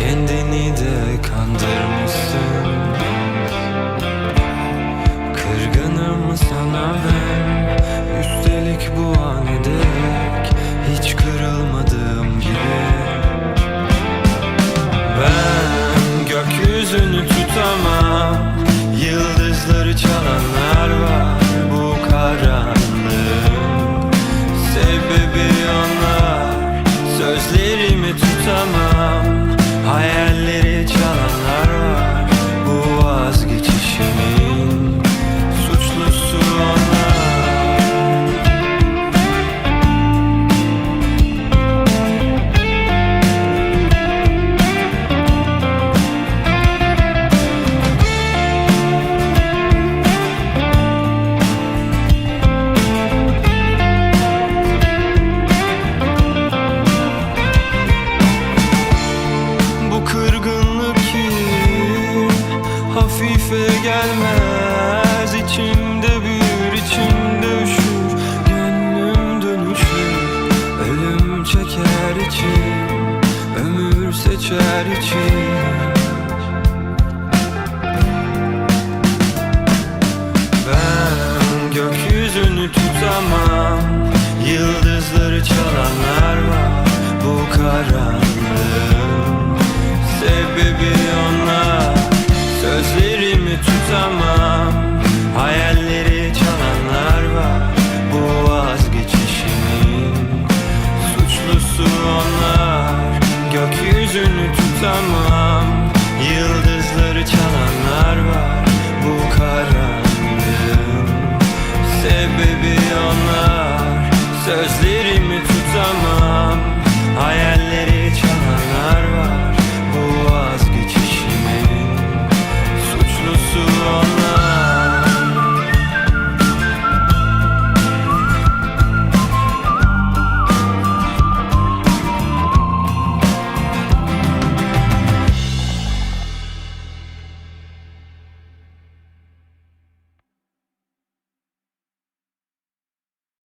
Kendini de kandırmışsın. Kırgınım sana ben. Üstelik bu an dek Hiç kırılmadığım gibi Ben gökyüzünü tutamam. Yıldızları çalanlar var Bu karanlığın. Sebebi onlar. Sözlerimi tutamam Seçer içim Ben gökyüzünü tutamam. Yıldızları çalanlar var. Bu karanlığın Sebebi onlar. Sözlerimi tutamam. Hayalleri çalanlar var. Bu vazgeçişimin Suçlusu onlar Gökyüzünü tutamam